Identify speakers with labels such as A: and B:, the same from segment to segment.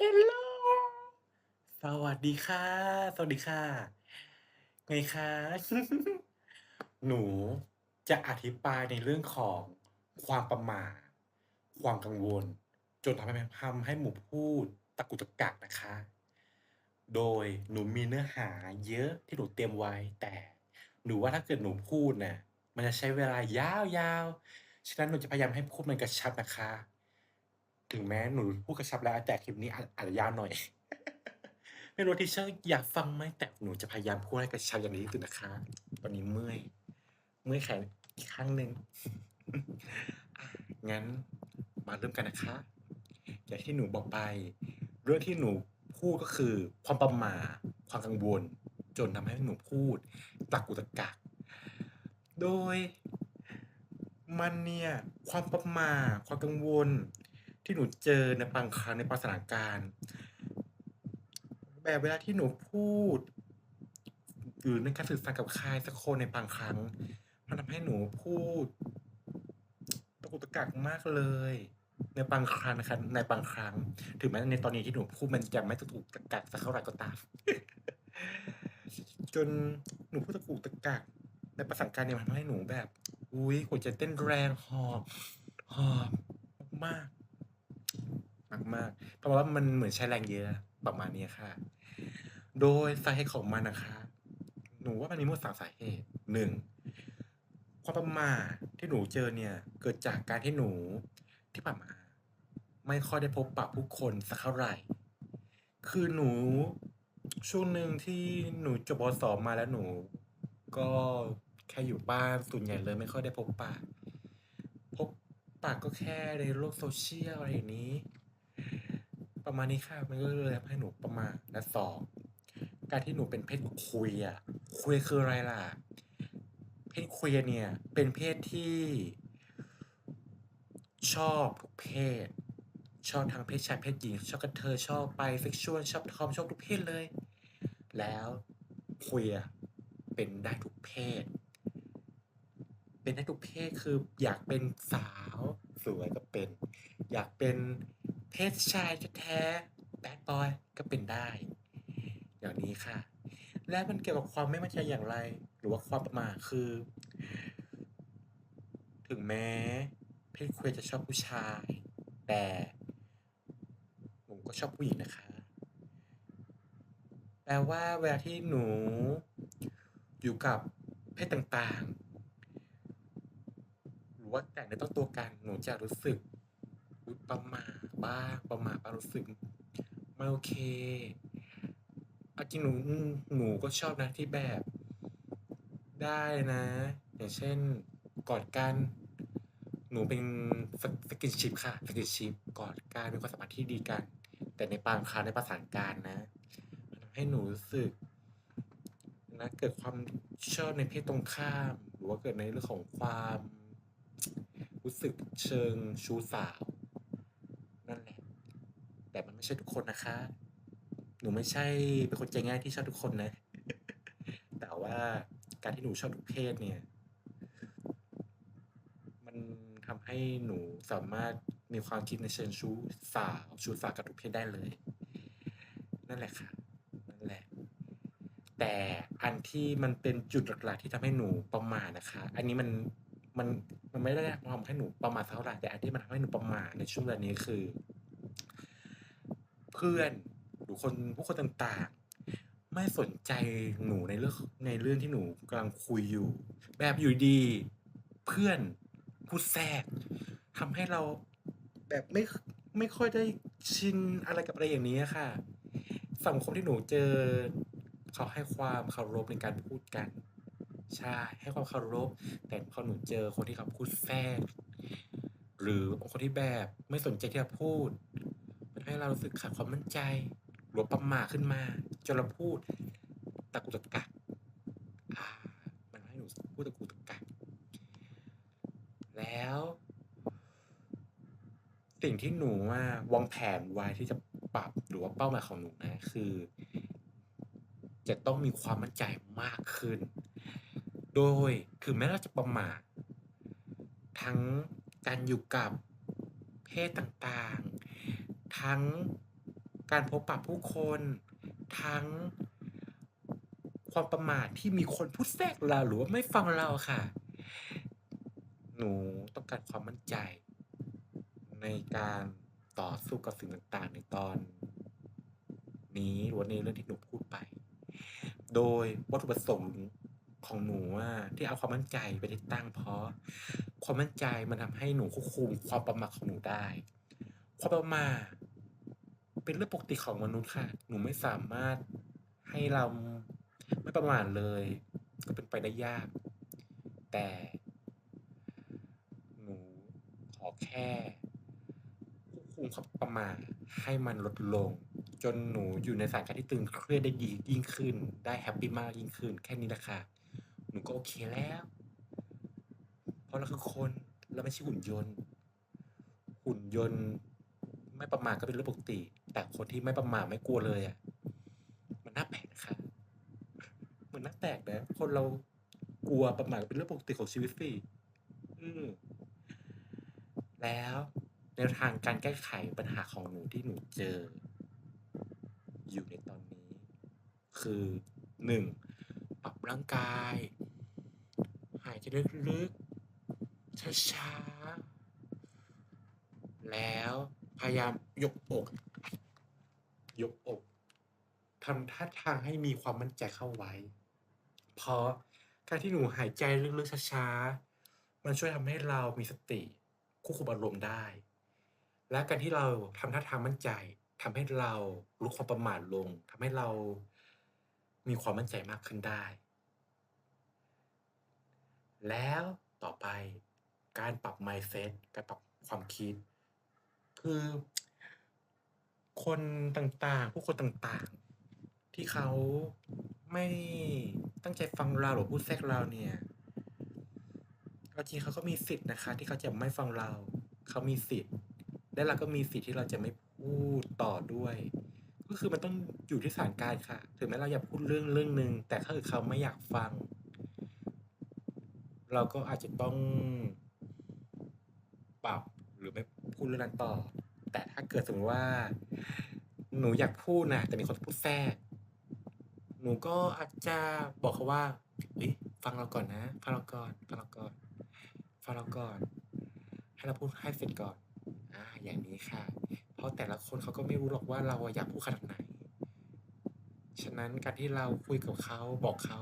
A: เฮลโลสวัสดีค่ะ สวัสดีค่ะ ไงคะ หนูจะอธิบายในเรื่องของความประหม่า ความกังวล จนทำให้ทำให้หนูพูดตะกุกตะกักนะคะ โดยหนูมีเนื้อหาเยอะที่หนูเตรียมไว้ แต่หนูว่าถ้าเกิดหนูพูดน่ะมันจะใช้เวลายาวๆ ฉะนั้นหนูจะพยายามให้พูดมันกระชับนะคะ ถึงแม้หนูพูดกระชับแล้วแต่คลิปนี้อาจจะยาวหน่อย ไม่รู้ Teacher อยากฟังไหม?แต่หนูจะพยายามพูดให้กระชับอย่างดีที่สุดนะคะ ตอนนี้เมื่อย เมื่อยแขนอีกข้างหนึ่งงั้นมาเริ่มกันนะคะ อย่างที่หนูบอกไป เรื่องที่หนูพูดก็คือ ความประม่าความกังวล จนทำให้หนูพูดตะกุตะกักโดยมันเนี่ยความประม่าความกังวล ที่หนูเจอในบางครั้งในบางสถานการณ์ แบบเวลาที่หนูพูด หรือในการสื่อสารกับใครสักคนในบางครั้ง มันทำให้หนูพูดตะกุกตะกักมากเลย ในบางครั้งนะคะในบางครั้ง ถึงแม้ในตอนนี้ที่หนูพูดมันจะไม่ตะกุกตะกักสักเท่าไหร่ก็ตาม จนหนูพูดตะกุกตะกักในบางสถานการณ์เนี่ยมันทำให้หนูแบบ อุ๊ยหัวใจเต้นแรงหอบหอบมาก มาก เพราะว่ามันเหมือนใช้แรงเยอะประมาณนี้ค่ะ โดยสาเหตุของมันนะคะ หนูว่ามันมีทั้งหมสาเหตุ1ความประมาที่หนูเจอเนี่ย เกิดจากการที่หนูที่ผ่านมาไม่ค่อยได้พบปะผู้คนสักเท่าไหร่ คือหนูช่วงหนึ่งที่หนูจบปวส.มาแล้วหนู ก็แค่อยู่บ้านส่วนใหญ่เลยไม่ค่อยได้พบปะพบปะก็แค่ในโลก Social อะไรอย่างนี้ ประมาณนี้ค่ะ มันก็เลยทำให้หนูประม่าและ2การที่หนูเป็นเพศ Queer Queer คืออะไรล่ะ เพศ Queer เนี่ย เป็นเพศที่ ชอบทุกเพศ ชอบทั้งเพศชายเพศหญิง ชอบกระเทยชอบ Bisexual ชอบทอมชอบทุกเพศเลย แล้ว Queer เป็นได้ทุกเพศ เป็นได้ทุกเพศคืออยากเป็นสาวสวยก็เป็น อยากเป็น เพศชายแท้ๆ Bad boy ก็เป็นได้ อย่างนี้ค่ะ และมันเกี่ยวกับความไม่มั่นใจอย่างไร หรือว่าความประม่าคือ ถึงแม้เพศ Queer จะชอบผู้ชาย แต่หนูก็ชอบผู้หญิงนะคะ แปลว่าเวลาที่หนูอยู่กับเพศต่างๆ หรือว่าแตะเนื้อต้องตัวกัน หนูจะรู้สึกประมา บ้างประหม่าบ้ารู้สึกไม่โอเคเอาจริงหนูหนูก็ชอบนะที่แบบได้นะ อย่างเช่นกอดกัน หนูเป็นส Skinship ค่ะ Skinship กอดกันมีความสัมพันธ์ที่ดีกัน แต่ในบางครั้งในบางสานการนะทำให้หนูรู้สึกนะเกิดความชอบในเพศตรงข้าม หรือว่าเกิดในเรื่องของความ รู้สึกเชิงชู้สาว นั่นแหละ แต่มันไม่ ใช่ทุกคนนะคะ หนูไม่ใช่เป็นคนใจง่ายที่ชอบทุกคนนะ แต่ว่าการที่หนูชอบทุกเพศเนี่ย มันทำให้หนูสามารถมีความคิดในเชิงชู้สาวชู้สาวกับทุกเพศได้เลย นั่นแหละค่ะ นั่นแหละ แต่อันที่มันเป็นจุดหลักๆที่ทำให้หนูประม่านะคะ อันนี้มันมันมันไม่ได้ทำให้หนูประมาสักเท่าไหร่แต่อันที่มันทำให้หนูประม่าในช่วงเวลานี้คือ เพื่อนหรือคนผู้คนต่างๆ ไม่สนใจหนูในเรื่องในเรื่องที่หนูกำลังคุยอยู่ แบบอยู่ดี เพื่อนพูดแทรกทำให้เราแบบไม่ไม่ค่อยได้ชินอะไรกับอะไรอย่างนี้ค่ะ สังคมที่หนูเจอ เขาให้ความเคารพในการพูดกัน ใช่ ให้ความเคารพ แต่พอหนูเจอคนที่เขาพูดแทรกหรือบางคนที่แบบไม่สนใจที่จะพูด ให้เรารู้สึกขาดความมั่นใจ หรือว่าประหม่าขึ้นมาจนเราพูดตะกุตะกักอามันทำให้หนูพูดตะกุตะกักแล้ว สิ่งที่หนูอะวางแผนไว้ที่จะปรับหรือว่าเป้าหมายของหนูนะคือ จะต้องมีความมั่นใจมากขึ้น โดยถึงแม้เราจะประหม่าทั้งการอยู่กับเพศต่างๆ ทั้งการพบปะผู้คน ทั้งความประมาทที่มีคนพูดแทรกเราหรือว่าไม่ฟังเราค่ะ หนูต้องการความมั่นใจ ในการต่อสู้กับสิ่งต่างๆ ในตอน นี้หรือในเรื่องที่หนูพูดไป โดยวัตถุประสงค์ของหนูอะที่เอาความมั่นใจไปติดตั้งเพราะ ความมั่นใจมันทำให้หนูควบคุมความประมาทของหนูได้ ความประมาท เป็นเรื่องปกติของมนุษย์ค่ะ หนูไม่สามารถให้เราไม่ประมาทเลย ก็เป็นไปได้ยาก แต่ หนูขอแค่ควบคุมความประมาทให้มันลดลง จนหนูอยู่ในสถานการณ์ที่ตึงเครียดได้ดียิ่งขึ้น ได้แฮปปีมากยิ่งขึ้น แค่นี้แหละค่ะ หนูก็โอเคแล้ว เพราะเราคือคนเราไม่ใช่หุ่นยนต์ หุ่นยนต์ ไม่ประมาทก็เป็นเรื่องปกติ แต่คนที่ไม่ประมาทไม่กลัวเลยอะมันน่าแปลกนะคะมันน่าแปลกนะคนเรากลัวประมาทเป็นเรื่องปกติของชีวิตสิอืมแล้วแนวทางการแก้ไขปัญหาของหนูที่หนูเจอ อยู่ในตอนนี้ คือ1ปรับร่างกาย หายใจลึกๆช้าๆแล้ว พยายามยกอก ยกอกทำท่าทางให้มีความมั่นใจเข้าไว้ เพราะการที่หนูหายใจลึกๆช้าๆ มันช่วยทำให้เรามีสติควบคุมอารมณ์ได้ และการที่เราทำท่าทางมั่นใจทำให้เราลดความประมาทลงทำให้เรามีความมั่นใจมากขึ้นได้ แล้วต่อไปการปรับ mindset การปรับความคิด คือ คนต่างๆ ผู้คนต่างๆ ที่เขาไม่ตั้งใจฟังเราหรือพูดแทรกเราเนี่ยเอาจริงเขาก็มีสิทธิ์นะคะ ที่เขาจะไม่ฟังเรา เขามีสิทธิ์ และเราก็มีสิทธิ์ที่เราจะไม่พูดต่อด้วย ก็คือมันต้องอยู่ที่สถานการณ์ค่ะ ถึงแม้เราอยากพูดเรื่องเรื่องหนึ่งแต่ถ้าเกิดเขาไม่อยากฟัง เราก็อาจจะต้องปรับหรือไม่ พูดเรื่องนั้นต่อ แต่ถ้าเกิดสมมติว่า หนูอยากพูดนะแต่มีคนพูดแทรกหนูก็อาจจะบอกเขาว่า"เฮ้ยฟังเราก่อนนะฟังเราก่อนฟังเราก่อนฟังเราก่อน ให้เราพูดให้เสร็จก่อน"อาอย่างนี้ค่ะ เพราะแต่ละคนเขาก็ไม่รู้หรอกว่าเราอะอยากพูดขนาดไหน ฉะนั้นการที่เราคุยกับเขาบอกเขา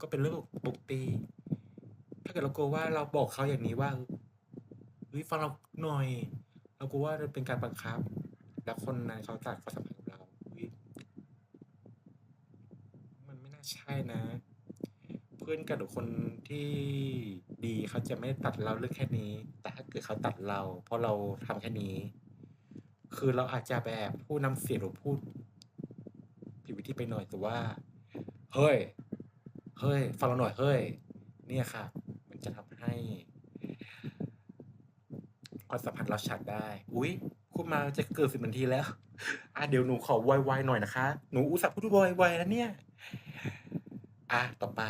A: ก็เป็นเรื่องปกติถ้าเกิดเรากลัวว่าเราบอกเขาอย่างนี้ว่า" เฮ้ยฟังเราหน่อย"เรากลัวว่าจะเป็นการบังคับ แล้วคนนั้นเขาตัดความสัมพันธ์กับเราอุ๊ยมันไม่น่าใช่นะ เพื่อนกันหรือคนที่ดีเขาจะไม่ตัดเราเรื่องแค่นี้ แต่ถ้าเกิดเขาตัดเรา เพราะเราทำแค่นี้ คือเราอาจจะแอบพูดน้ำเสียงหรือพูดผิดวิธีไปหน่อยแต่ว่า"เฮ้ย เฮ้ย ฟังเราหน่อย เฮ้ย"เนี่ยค่ะ มันจะทำให้ ความสัมพันธ์เราฉัดได้ อุ๊ยพูดมาจะเกือบ10นาทีแล้วอาเดี๋ยวหนูขอไวๆหน่อยนะคะ หนูอุตส่าห์พูดไวๆแล้วเนี่ยอาต่อไป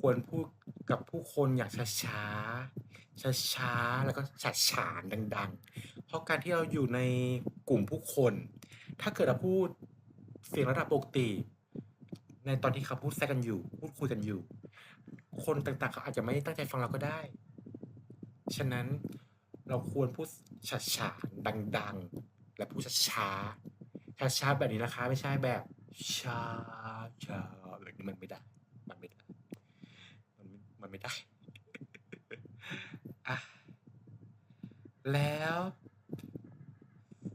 A: ควรพูดกับผู้คนอย่างช้าๆ ช้าๆ แล้วก็ฉัดฉานดัง ๆ เพราะการที่เราอยู่ในกลุ่มผู้คน ถ้าเกิดเราพูดเสียงระดับปกติ ในตอนที่เขาพูดแทรกกันอยู่ พูดคุยกันอยู่ คนต่างๆ เขาอาจจะไม่ตั้งใจฟังเราก็ได้ ฉะนั้น เราควรพูดฉัดฉาดัง ๆ และพูดช้าๆช้าๆแบบนี้นะคะ ไม่ใช่แบบช้าๆแบบนี้มันไม่ได้ มันไม่ได้ มันมันไม่ได้อาแล้ว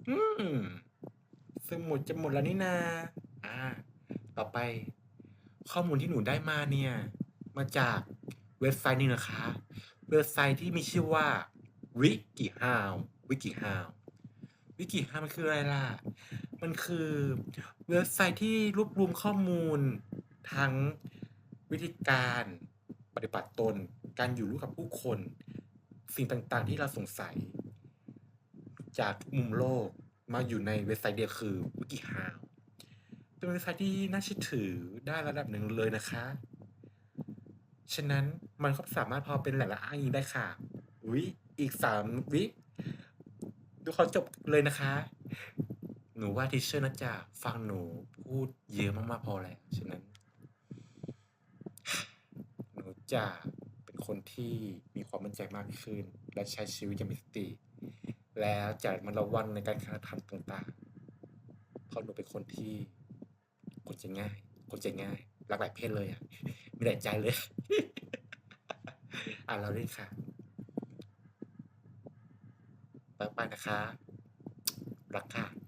A: อืมสมุดจะหมดแล้วนี่นาอาต่อไป ข้อมูลที่หนูได้มาเนี่ย มาจากเว็บไซต์หนึ่งนะคะ เว็บไซต์ที่มีชื่อว่า WikiHow WikiHow WikiHow มันคืออะไรล่ะ มันคือเว็บไซต์ที่รวบรวมข้อมูล ทั้งวิธีการปฏิบัติตน การอยู่ร่วมกับผู้คน สิ่งต่างๆ ที่เราสงสัย จากมุมโลกมาอยู่ในเว็บไซต์เดียวคือ WikiHow เป็นเว็บไซต์ที่น่าเชื่อถือได้ระดับหนึ่งเลยนะคะ ฉะนั้นมันก็สามารถพอเป็นแหล่งอ้างอิงได้ค่ะ อุ๊ย อีก3วิดูเขอจบเลยนะคะ หนูว่าทีเชอร์น่าจะฟังหนูพูดเยอะมากๆพอแล้วฉะนั้น หนูจะเป็นคนที่มีความมั่นใจมากขึ้น และใช้ชีวิตอย่างมีสติ แล้วจะมันระวังในการกระทำต่างๆ เพราะหนูเป็นคนที่คนใจง่าย คนใจง่าย หลากหลายเพศเลยอะมีหลายใจเลย อะเราเล่นค่ะไปไป นะคะ รักค่ะ